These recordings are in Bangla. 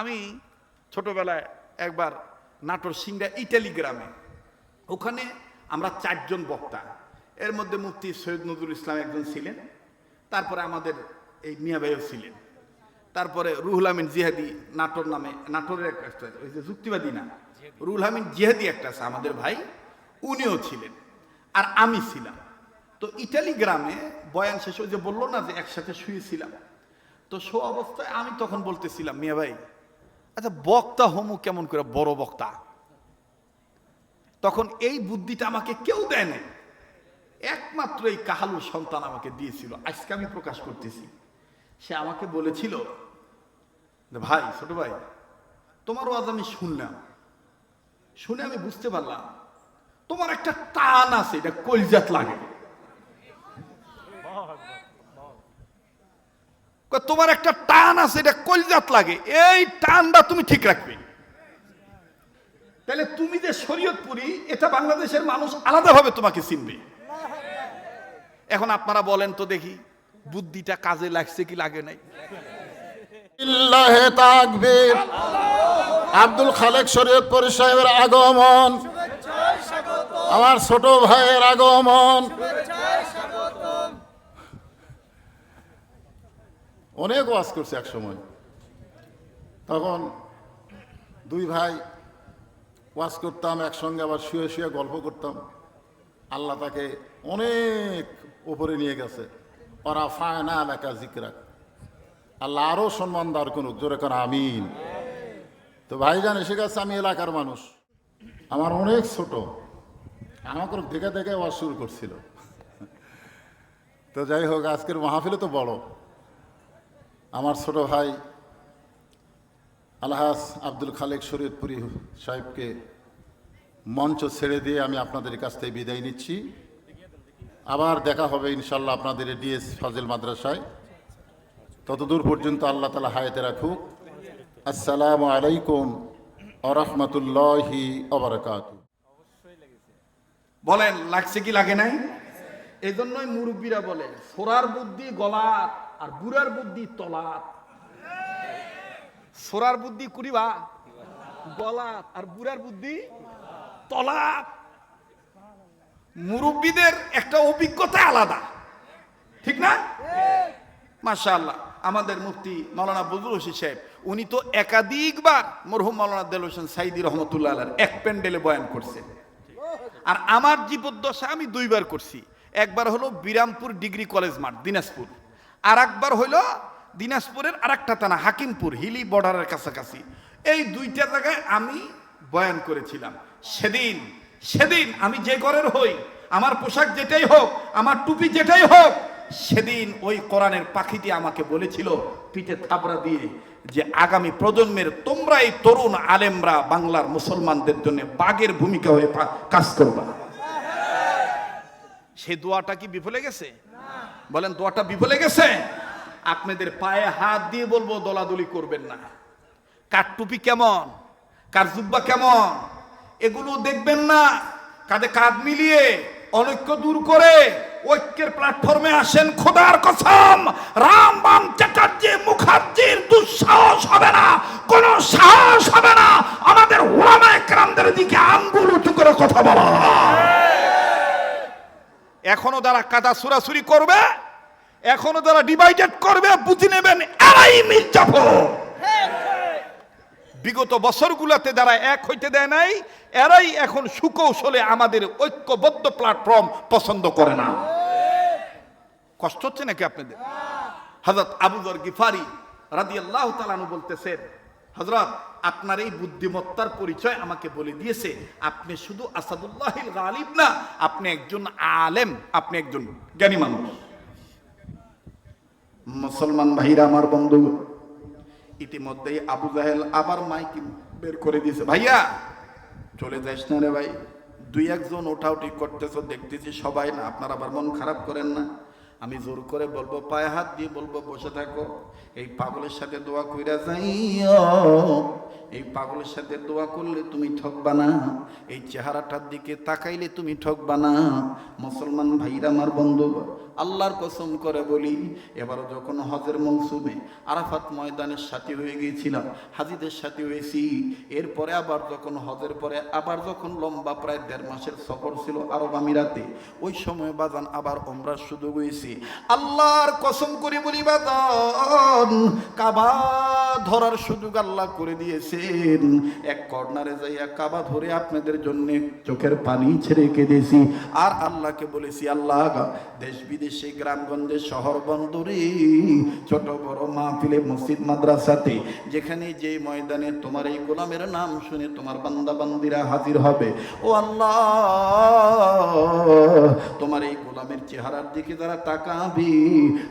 আমি ছোটবেলায় একবার নাটোর সিংড়া ইটালি গ্রামে, ওখানে আমরা চারজন বক্তা। এর মধ্যে মুফতি সৈয়দ নজরুল ইসলাম একজন ছিলেন, তারপরে আমাদের এই মিয়া ভাইও ছিলেন। তারপরে রুহুল আমিন জিহাদি নাটোর নামে, নাটোরের একটা ওই যে যুক্তিবাদী না, রুহুল আমিন জিহাদি একটা আছে আমাদের ভাই, উনিও ছিলেন আর আমি ছিলাম। তো ইটালি গ্রামে বয়ান শেষ হয়ে যে বলল না যে একসাথে শুয়েছিলাম, তো শো অবস্থায় আমি তখন বলতেছিলাম, মিয়া ভাই আচ্ছা বক্তা হমু কেমন করে? বড় বক্তা। তখন এই বুদ্ধিটা আমাকে কেউ দেয় নাই। একমাত্র এই কাহালুর সন্তান আমাকে দিয়েছিল। আজকে আমি প্রকাশ করতেছি। সে আমাকে বলেছিল ভাই, ছোট ভাই, তোমার ওয়াজ আমি শুনলাম। শুনে আমি বুঝতে পারলাম, তোমার একটা টান আছে, এটা কলজাত লাগে। তোমার একটা টান আছে, এটা কলজাত লাগে। এই টানটা তুমি ঠিক রাখবে। তাহলে তুমি যে শরীয়তপুরি, এটা বাংলাদেশের মানুষ আলাদাভাবে তোমাকে চিনবে। এখন আপনারা বলেন তো দেখি, বুদ্ধিটা কাজে লাগছে কি লাগে নাই? আব্দুল খালেক শরীয়তপুর সাহেবের আগমন। আমার ছোট ভাইয়ের আগমন। অনেক ওয়াজ করছে এক সময় তখন দুই ভাই ওয়াজ করতাম, একসঙ্গে আবার শুয়ে শুয়ে গল্প করতাম। আল্লাহ তাকে অনেক উপরে নিয়ে গেছে। ওরা ফায়না এলাকা জিকরাক আল্লাহ আরও সম্মান দার করুক, জোরে কর আমিন। তো ভাইজান এসে গেছে, আমি এলাকার মানুষ। আমার অনেক ছোট। আমাকে দেখে দেখে ওয়াজ শুরু করছিল। তো যাই হোক, আজকের মাহফিলে তো বড়। আমার ছোট ভাই আলহাস আব্দুল খালেক শরীয়তপুরি সাহেবকে মঞ্চ ছেড়ে দিয়ে আমি আপনাদের কাছ থেকে বিদায় নিচ্ছি। আবার দেখা হবে ইনশাল্লাহ আপনাদের ডিএস ফাজিল মাদ্রাসায়। ততদূর পর্যন্ত আল্লাহ তালা হায়াতে রাখুক। আসসালামু আলাইকুম আরহামতুল্লাহি অবরকাত বলেন, লাগছে কি, লাগে নাই? এই জন্যই মুরব্বীরা বলে, সোরার বুদ্ধি গলাত আর বুড়ার বুদ্ধি তলাত। সোরার বুদ্ধি কুড়িবা? গলাত। আর বুড়ার বুদ্ধি তলাত। মুরব্বীদের একটা অভিজ্ঞতা আলাদা। ঠিক না? মাশাআল্লাহ। আমাদের মুফতি মাওলানা বজরুল হোসেন সাহেব, উনি তো একাধিকবার মরহুম মাওলানা দেল হোসেন সাইদি রহমতুল্লাহ এক প্যান্ডেলে বয়ান করছেন আর আমার জীবদ্দশা আমি দুইবার করছি। একবার হলো বিরামপুর ডিগ্রি কলেজ মাঠ, দিনাজপুর। আর একবার হইল দিনাজপুরের আর একটা থানা, হাকিমপুর, হিলি বর্ডারের কাছাকাছি। এই দুইটা জায়গায় আমি বয়ান করেছিলাম। সেদিন সেদিন আমি যে ঘরের হই, আমার পোশাক যেটাই হোক, আমার টুপি যেটাই হোক, সেদিন ওই কোরআনের পাখিটি আমাকে বলেছিল পিঠে থাবড়া দিয়ে যে, আগামী প্রজন্মের তোমরা এই তরুণ আলেমরা বাংলার মুসলমানদের জন্য বাঘের ভূমিকা হয়ে কাজ করবা। সেই দোয়াটা কি বিফলে গেছে? বলেন, দোয়াটা বিফলে গেছে? আপনাদের পায়ে হাত দিয়ে বলব, দলাদলি করবেন না। কার টুপি কেমন? কার জুব্বা কেমন? এগুলো দেখবেন না। কাঁধে কাঁধ মিলিয়ে অনৈক্য দূর করে ঐক্যের প্ল্যাটফর্মে আসেন খোদার কসম। রাম বাম চ্যাটার্জি মুখার্জির দুঃসাহস হবে না, কোনো সাহস হবে না। আমাদের ওলামা একরামদের দিকে আঙ্গুল উঁচু করে কথা বলা। এখনও যারা কাদা সুরাসুরি করবে, এখনও যারা ডিভাইডেড করবে, বুঝে নেবেন এরাই মির্জাফর বিগত বছরগুলোতে যারা এক হইতে দেয় নাই, এরাই এখন সুকৌশলে আমাদের ঐক্যবদ্ধ প্ল্যাটফর্ম পছন্দ করে না। কষ্ট হচ্ছে নাকি আপনাদের? হজরত আবুদর গিফারি রাদি আল্লাহ বলতেছেন হজরত আপনার এই বুদ্ধিমত্তার পরিচয় আমাকে বলে দিয়েছে। আপনি শুধু আসাদুল্লাহ গালিব না আপনি একজন আলেম আপনি একজন জ্ঞানী মানুষ। মুসলমান ভাইরা আমার বন্ধু ইতিমধ্যেই আবু জাহেল আবার মাইক বের করে দিয়েছে। ভাইয়া চলে যাস না রে ভাই। দুই একজন ওঠাউটি করতেছ দেখতেছি সবাই না আপনার আবার মন খারাপ করেন না। আমি জোর করে বলব, পায়ে হাত দিয়ে বলব, বসে থাকো। এই পাগলের সাথে দোয়া কইরা যাইও। এই পাগলের সাথে দোয়া করলে তুমি ঠকবা না। এই চেহারাটার দিকে তাকাইলে তুমি ঠকবা না। মুসলমান ভাইরা, আমার বন্ধু আল্লাহর কসম করে বলি, এবার যখন হজের মৌসুমে আরাফাত ময়দানের সাথী হয়ে গিয়েছিলাম, হাজিদের সাথে হয়েছি, এরপরে আবার যখন হজের পরে, আবার যখন লম্বা প্রায় দেড় মাসের সফর ছিল আরব আমিরাতে, ওই সময় বাজান আবার ওমরার সুযোগ হয়েছি। আল্লাহর কসম করে বলি, বাজান, কাবা ধরার সুযোগ আল্লাহ করে দিয়েছেন এক কর্নারে যাইয়া কাবা ধরে আপনাদের জন্য চোখের পানি ছেড়ে কেঁদেছি। আর আল্লাহকে বলেছি, আল্লাহ দেশ বিদেশে, গ্রামগঞ্জে, শহর বন্দরে, ছোট, বড় মাহফিলে, মসজিদ, মাদ্রাসাতে, যেখানে যে ময়দানে তোমার এই গোলামের নাম শুনে তোমার বান্দা বান্দিরা হাজির হবে। ও আল্লাহ, তোমার এই গোলামের চেহারার দিকে যারা তাকাবি,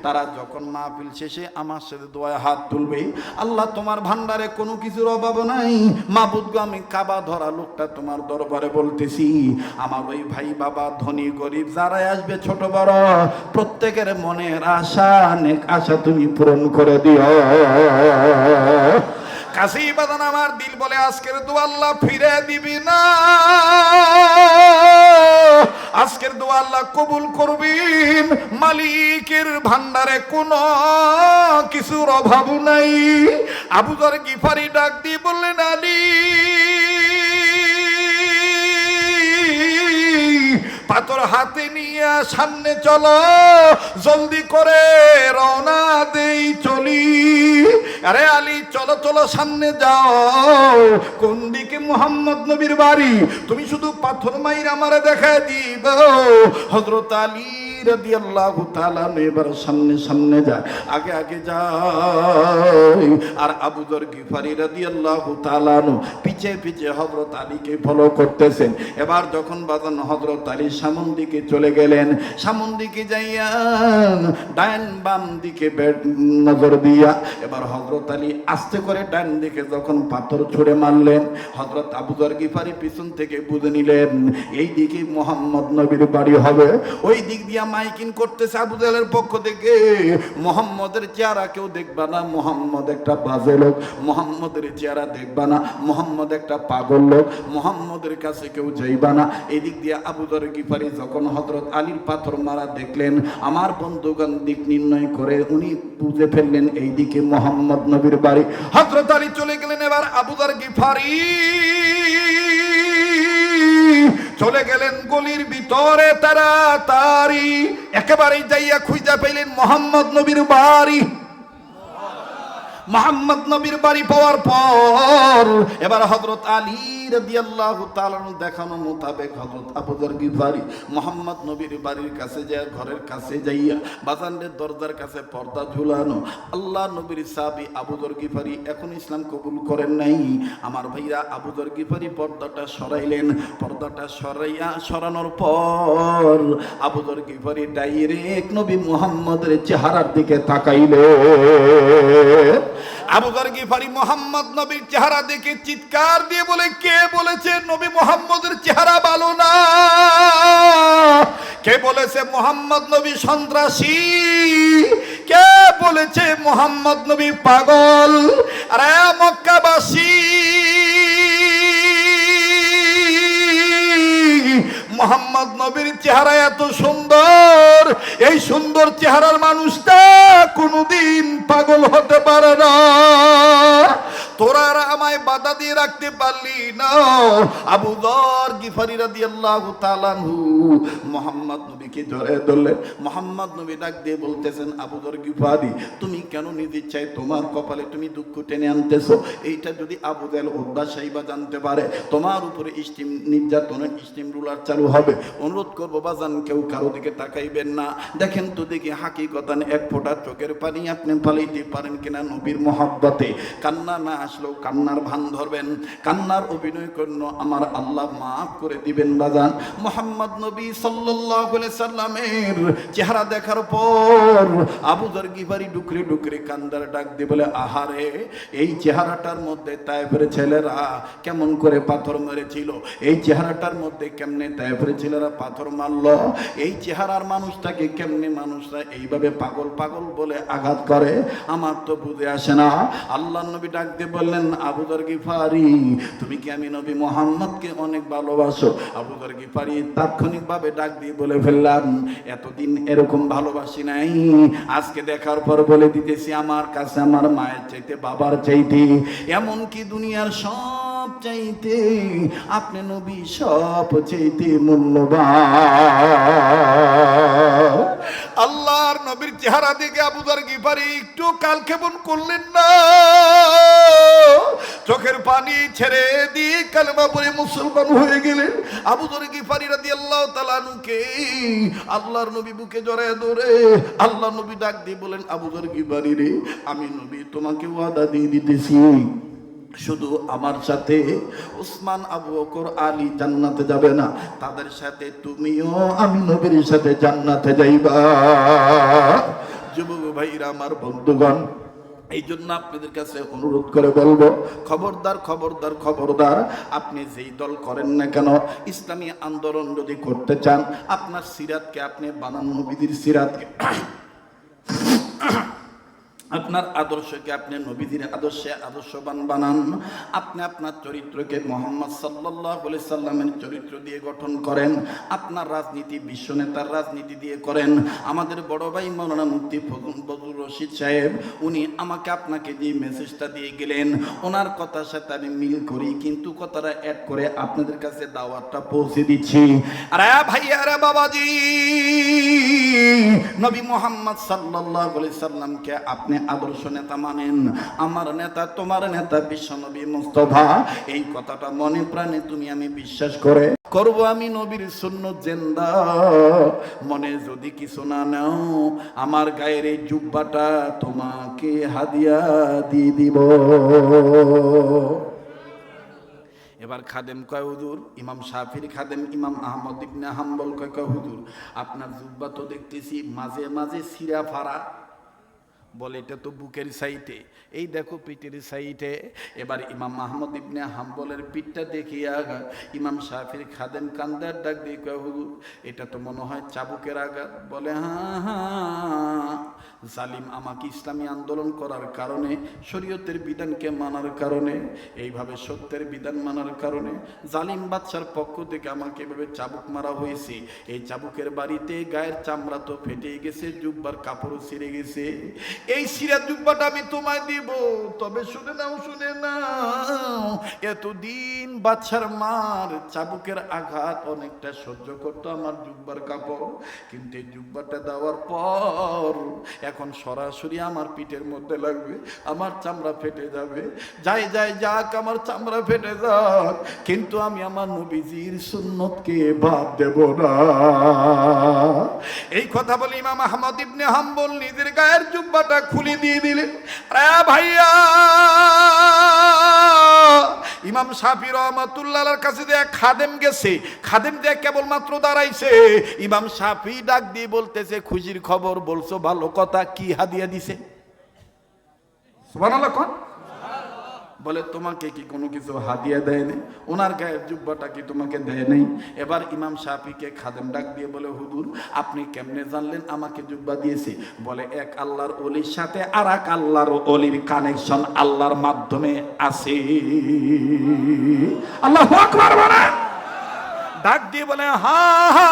তারা যখন মাহফিল শেষে আমার সাথে দোয়া হাত তুলবে, আল্লাহ তোমার ভান্ডারে কোনো কিছুর অভাব নাই। মাবুদগো আমি কাবা ধরা লোকটা তোমার দরবারে বলতেছি, আমার ওই ভাই বাবা ধনী গরিব যারাই আসবে ছোট বড়, প্রত্যেকের মনের আশা অনেক আশা তুমি পূরণ করে দিও। কাশি বাদান আমার দিল বলে আজকের দু আল্লাহ ফিরে দিবি না। আজকের দোয়া আল্লাহ কবুল করবিন মালিকের ভান্ডারে কোনো কিছুর অভাব নাই। আবুদর গিফারি ডাক দিয়ে বললেন, আলী, পাথর হাতে নিয়ে সামনে চলো, জলদি করে রওনা দেই, চলি। আরে আলী চলো সামনে যাও। কোন দিকে মোহাম্মদ নবীর বাড়ি? তুমি শুধু পাথর মাইর আমারে দেখা দিব। হজরত আলী রাদিয়াল্লাহু তাআলা এবার সামনে সামনে যায়, আগে আগে আর আবু দর গিফারি রাদিয়াল্লাহু তাআলা নু পিছে পিছে হযরত আলীকে ফলো করতেছেন। এবার যখন বাজান হযরত আলী সামন দিকে চলে গেলেন, সামন দিকে যাইয়া ডান বাম দিকে নজর দিয়া এবার হযরত আলী আস্তে করে ডান দিকে যখন পাথর ছুঁড়ে মারলেন, হযরত আবু দর গিফারি পিছন থেকে বুঝে নিলেন, এই দিকে মোহাম্মদ নবীর বাড়ি হবে, ওই দিক দিয়া মাইকিং করতেছে আবু জাহেলের পক্ষ থেকে। মোহাম্মদের চেহারা কেউ দেখবা না, মোহাম্মদ একটা বাজে লোক, মোহাম্মদের চেহারা দেখবা না, মোহাম্মদ একটা পাগল লোক, মোহাম্মদের কাছে কেউ যাইবা না। এদিক দিয়ে আবু দর গিফারি যখন হজরত আলীর পাথর মারা দেখলেন, আমার বন্ধুগান দিক নির্ণয় করে উনি বুঝে ফেললেন এই দিকে মোহাম্মদ নবীর বাড়ি। হজরত আলী চলে গেলেন এবার আবু দর গিফারি। ভিতরে তারা তারি একেবারেই যাইয়া খুঁজা পাইলেন মোহাম্মদ নবীর বাড়ি। মোহাম্মদ নবীর বাড়ি পাওয়ার পর, এবার হজরত আলী রাদিয়াল্লাহু তাআলা দেখানো মোতাবেক হযরত আবু যর গিফারি মোহাম্মদ নবীর বাড়ির কাছে যায়, ঘরের কাছে যাইয়া বাজানের দরজার কাছে পর্দা ঝুলানো। আল্লাহ নবীর সাহাবী আবু যর গিফারি এখন ইসলাম কবুল করেন নাই। আমার ভাইরা আবু যর গিফারি পর্দাটা সরাইলেন। পর্দাটা সরাইয়া সরানোর পর আবু যর গিফারি ডাইরেক্ট নবী মুহাম্মদের চেহারার দিকে তাকাইলে আবু যর গিফারি মোহাম্মদ নবীর চেহারা দেখে চিৎকার দিয়ে বলে, কে বলেছে নবী মোহাম্মদের চেহারা ভালো না? কে বলেছে মোহাম্মদ নবী সন্ত্রাসী? কে বলেছে মোহাম্মদ নবী পাগল? আরে মক্কাবাসী। মোহাম্মদ নবীর চেহারা এত সুন্দর। এই সুন্দর চেহারার মানুষটা কোনোদিন পাগল হতে পারে না। তোরা আর আমায় বাধা দিয়ে রাখতে পারলি না। আবু দর গিফারি মোহাম্মদ নবীকে ধরে ধরলেন মোহাম্মদ নবী ডাক দিয়ে বলতেছেন, আবু দর গিফারি, তুমি কেন নিজে তোমার কপালে তুমি দুঃখ টেনে আনতেছো? এইটা যদি আবু উদ্বা সাহিবা জানতে পারে, তোমার উপরে স্টিম নির্যাতনের স্টিম রুলার চালু হবে। অনুরোধ করব, বাজান, কেউ কারও দিকে তাকাইবেন না। দেখেন তো দেখি হাকি হাকিকতান এক ফোঁটা চোখের পানি আপনি ফালাইতে পারেন কিনা নবীর মহাব্বতে। কান্না না আসলেও কান্নার ভান ধরবেন। কান্নার অভিনয় করল, আমার আল্লাহ মাফ করে দিবেন বাজান মোহাম্মদ নবী আলাইহি সাল্লামের চেহারা দেখার পর আবু দর গিফারি ডুকরে ডুকরে কান্দার ডাক দিয়ে বলে, আহারে, এই চেহারাটার মধ্যে তাইফের ছেলেরা কেমন করে পাথর মেরেছিল? এই চেহারাটার মধ্যে কেমনে তাইফের ছেলেরা পাথর মারলো? এই চেহারার মানুষটাকে কেমনে মানুষরা এইভাবে পাগল পাগল বলে আঘাত করে? আমার তো বুঝে আসে না। আল্লাহ নবী ডাক দিয়ে বললেন আবুদর গিফারি, তুমি কি আমি নবী মোহাম্মদকে অনেক ভালোবাসো? আবুদর গিফারি তাৎক্ষণিকভাবে ডাক দিয়ে বলে ফেললাম এতদিন এরকম ভালোবাসি নাই। আজকে দেখার পর বলে দিতেছি, আমার কাছে আমার মায়ের চাইতে বাবার চাইতে। এমন কি দুনিয়ার সব চাইতে আপনি নবী সব চাইতে মূল্যবান। আল্লাহর নবীর চেহারা দেখে আবুদার গিফারি, একটু কাল কেমন করলেন না? চোখের পানি ছেড়ে দিয়ে কালেমা পরে মুসলমান হয়ে গেলেন। আবুদর গিফারি রাদি আল্লাহ তালানুকে আল্লাহর নবী বুকে জড়ায় ধরে আল্লাহ নবী ডাক দিয়ে বলেন আবুদর গিফারি রে, আমি নবী তোমাকে ওয়াদা দিয়ে দিতেছি। শুধু আমার সাথে উসমান আবু বকর আলী জান্নাতে যাবে না, তাদের সাথে তুমিও আমি নবীর সাথে জান্নাতে যাইবা। যুবক ভাইরা, আমার বন্ধুগণ এই জন্য আপনাদের কাছে অনুরোধ করে বলব, খবরদার খবরদার খবরদার, আপনি যেই দল করেন না কেন, ইসলামী আন্দোলন যদি করতে চান, আপনার সিরাতকে আপনি বানান নবীদের সিরাতকে। আপনার আদর্শকে আপনি নবীদের আদর্শে আদর্শবান বানান। আপনি আপনার চরিত্রকে মোহাম্মদ সাল্লাহ সাল্লামের চরিত্র দিয়ে গঠন করেন। আপনার রাজনীতি বিশ্ব নেতার রাজনীতি দিয়ে করেন। আমাদের বড় ভাই মৌলানা মুফতি বজুর রশিদ সাহেব, উনি আমাকে আপনাকে যে মেসেজটা দিয়ে গেলেন, ওনার কথার সাথে আমি মিল করি, কিন্তু কথাটা অ্যাড করে আপনাদের কাছে দাওয়াতটা পৌঁছে দিচ্ছি। আরে ভাইয়া রে বাবাজি! নবী মোহাম্মদ সাল্লাহ সাল্লামকে আপনি আদর্শ নেতা মানেন। আমার নেতা, তোমার নেতা বিশ্ব নবী মুস্তফা। এই কথাটা মনে প্রাণে তুমি আমি বিশ্বাস করে করব আমি নবীর শূন্য জেন্দা। মনে যদি কিছু না নাও, আমার গায়ের এই জুব্বাটা তোমাকে হাদিয়া দিয়ে দিব। এবার খাদেম কয়, হুজুর, ইমাম শাফির খাদেম, ইমাম আহমদ ইবনে হাম্বল কয় কয়, হুজুর, আপনার জুব্বা তো দেখতেছি মাঝে মাঝে সিরা ফাড়া। বলে, এটা তো বুকের সাইটে। এই দেখো পিঠের সাইটে। এবার ইমাম মাহমুদ ইবনে হাম্বলের পিঠটা দেখিয়া ইমাম সাফির খাদেন কান্দার ডাক দিয়ে হুজুর, এটা তো মনে হয় চাবুকের আঘাত। বলে হা হ্যাঁ। জালিম আমাকে ইসলামী আন্দোলন করার কারণে, শরীয়তের বিধানকে মানার কারণে, এইভাবে সত্যের বিধান মানার কারণে জালিম বাচ্চার পক্ষ থেকে আমাকে এভাবে চাবুক মারা হয়েছে। এই চাবুকের বাড়িতে গায়ের চামড়া তো ফেটে গেছে, জুব্বার কাপড়ও ছিঁড়ে গেছে। এই সিরা জুব্বাটা আমি তোমায় দিব, তবে শুনে নাও শুনে নাও, এতদিন বাচ্চার মার চাবুকের আঘাত অনেকটা সহ্য করতো আমার জুব্বার কাপড়, কিন্তু এই জুব্বাটা দেওয়ার পর এখন সরাসরি আমার পিঠের মধ্যে লাগবে, আমার চামড়া ফেটে যাবে। যাই যাই যাক, আমার চামড়া ফেটে যাক, কিন্তু আমি আমার নবীজির সুন্নতকে বাদ দেব না। এই কথা বলে ইমাম আহমদ ইবনে হাম্বল নিজের গায়ের জুব্বাটা খুলে দিয়ে দিলেন। ভাইয়া! ইমাম সাফি রহমতুল্লাহর কাছে দেয়া খাদেম গেছে। খাদেম দেয়া কেবলমাত্র দাঁড়াইছে। ইমাম সাফি ডাক দিয়ে বলতেছে, খুশির খবর বলছো, ভালো কথা, কি হাদিয়া দিছে? সুবহানাল্লাহ বলে, তোমাকে কি কোনো কিছু হাদিয়া দেয় নাই ওনার গায়ে জুব্বাটা কি তোমাকে দেয় নাই এবার ইমাম সাহাফিকে খাদেম ডাক দিয়ে বলে হুদুর আপনি কেমনে জানলেন আমাকে জুব্বা দিয়েছে? বলে, এক আল্লাহর অলির সাথে আর এক আল্লাহর অলির কানেকশন আল্লাহর মাধ্যমে আছে। আল্লাহ বলে ডাক দিয়ে বলে, হা হা।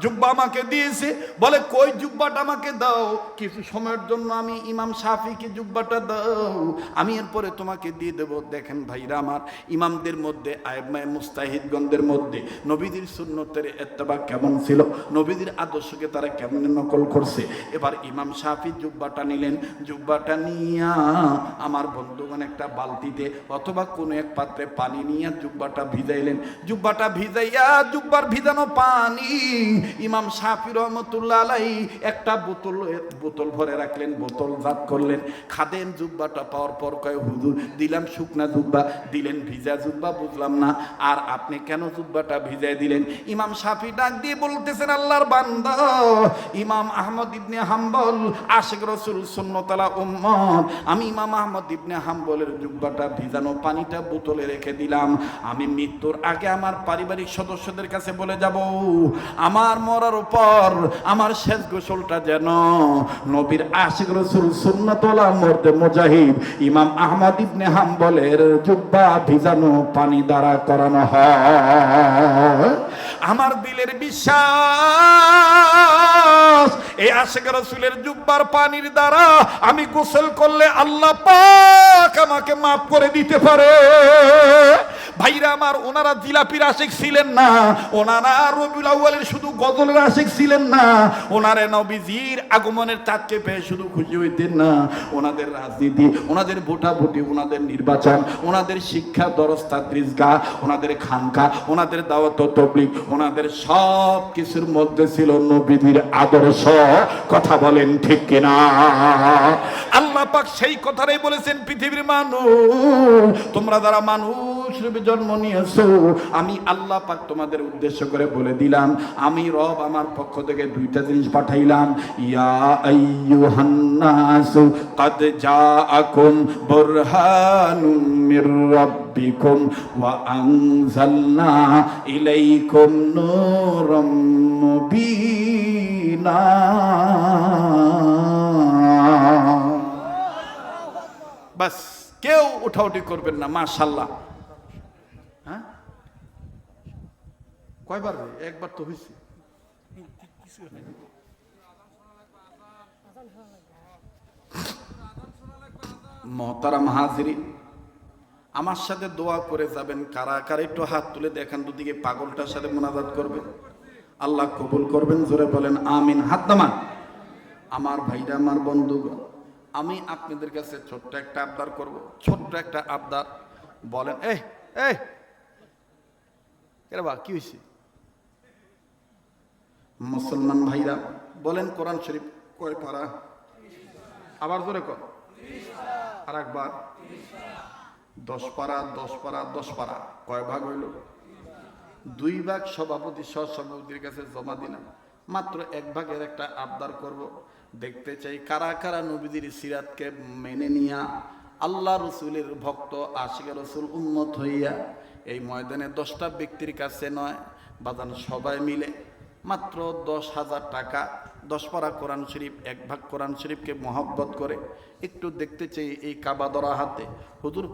জুব্বা আমাকে দিয়েছে। বলে, কই জুব্বাটা আমাকে দাও? কিছু সময়ের জন্য আমি ইমাম শাফিকে জুব্বাটা দাও। আমি এরপরে তোমাকে দিয়ে দেব। দেখেন ভাইরা আমার, ইমামদের মধ্যে আয়মায় মুস্তাহিদগণদের মধ্যে নবীদের সুন্নতের এত্তেবা কেমন ছিল? নবীদের আদর্শকে তারা কেমন নকল করছে? এবার ইমাম শাফি জুব্বাটা নিলেন। জুব্বাটা নিয়া আমার বন্ধুগণ একটা বালতিতে অথবা কোনো এক পাত্রে পানি নিয়ে জুব্বাটা ভিজাইলেন। জুব্বাটা জুব্বার ভিজানো পানি। ইমাম শাফি রহমতুল্লাহ আলাই একটা বোতল বোতল ভরে রাখলেন, বোতল করলেন। খাদেন জুব্বাটা পাওয়ার পর কয়, হুজুর, দিলাম শুকনা জুব্বা, দিলেন ভিজা জুব্বা, বুঝলাম না। আর আপনি কেন জুব্বাটা ভিজাই দিলেন? ইমাম শাফি ডাক দিয়ে বলতেছেন, আল্লাহর বান্দা, ইমাম আহমদ ইবনে হাম্বল, আশেক রসুল সুন্নতলা উম্মত আমি ইমাম আহমদ ইবনে হাম্বলের জুব্বাটা ভিজানো পানিটা বোতলে রেখে দিলাম। আমি মৃত্যুর আগে আমার পারিবারিক সদস্যদের কাছে বলে যাব, আমার মরার উপর আমার শেষ গোসলটা যেন নবীর আশিক রসুল সুন্নাতলা মর্দে মুজাহিদ ইমাম আহমদ ইবনে হাম্বলের জুব্বা ভিজানো পানি দ্বারা করানো হয়। আমার দিলের বিশ্বাস এই আশেখ রসুলের জুব্বার পানির দ্বারা আমি গোসল করলে আল্লাহ পাক আমাকে মাফ করে দিতে পারে। ভাইরা আমার, ওনারা জিলাপির আশেক ছিলেন না, ওনারা রবিউল আউয়ালের শুধু গজলের আশেক ছিলেন না, ওনারা নবীজির আগমনের চাঁদকে পেয়ে শুধু খুশি হইতেন না। ওনাদের রাজনীতি, ওনাদের ভোটাভুটি, ওনাদের নির্বাচন, ওনাদের শিক্ষা দরস্তা ত্রিজগা ওনাদের খানকা, ওনাদের দাওয়াত তবলিক ওনাদের সব কিছুর মধ্যে ছিল নবীদের আদর্শ। কথা বলেন ঠিক কিনা? আল্লাহ পাক সেই কথাটাই বলেছেন পৃথিবীর মানুষ। তোমরা যারা মানুষ রূপে জন্ম নিয়েছো, আমি আল্লাহ পাক তোমাদের উদ্দেশ্য করে বলে দিলাম, আমি রব আমার পক্ষ থেকে দুইটা জিনিস পাঠাইলাম। ইয়া আইয়ুহান্নাস, কদ জাআকুম বুরহানুম মির রব। ربكم وأنزلنا إليكم نورا مبينا বাস কেউ উঠাউটি করবেন না মাশাল্লাহ হ্যাঁ কয়বার রে? একবার তো হয়েছে মহতারাম হাজিরি আমার সাথে দোয়া করে যাবেন, কারা কারা একটু হাত তুলে দেখান দুদিকে পাগলটার সাথে মোনাজাত করবেন। আল্লাহ কবুল করবেন, জোরে বলেন, আমিন। হাত নামান। আমার ভাইরা, আমার বন্ধুগণ, আমি আপনাদের কাছে ছোট্ট একটা আবদার করব, ছোট্ট একটা আবদার। বলেন এ এ বা কি হয়েছে মুসলমান ভাইরা, বলেন কোরআন শরীফ কয় পারা? আবার জোরে কর আর একবার দশ পারা দশ পারা দশ পারা। কয় ভাগ হইল? দুই ভাগ সভাপতি সহ সভাপতির কাছে জমা দিলাম। মাত্র এক ভাগের একটা আবদার করব। দেখতে চাই কারা কারা নবীদের সিরাতকে মেনে নিয়া আল্লাহ রসুলের ভক্ত, আশিকা রসুল উন্নত হইয়া এই ময়দানে দশটা ব্যক্তির কাছে নয় বাদান সবাই মিলে মাত্র দশ হাজার টাকা, দশ পারা কোরআন শরীফ, এক ভাগ কোরআন শরীফকে মহব্বত করে একটু দেখতে চাই এই কাবাদরা হাতে। হুজুর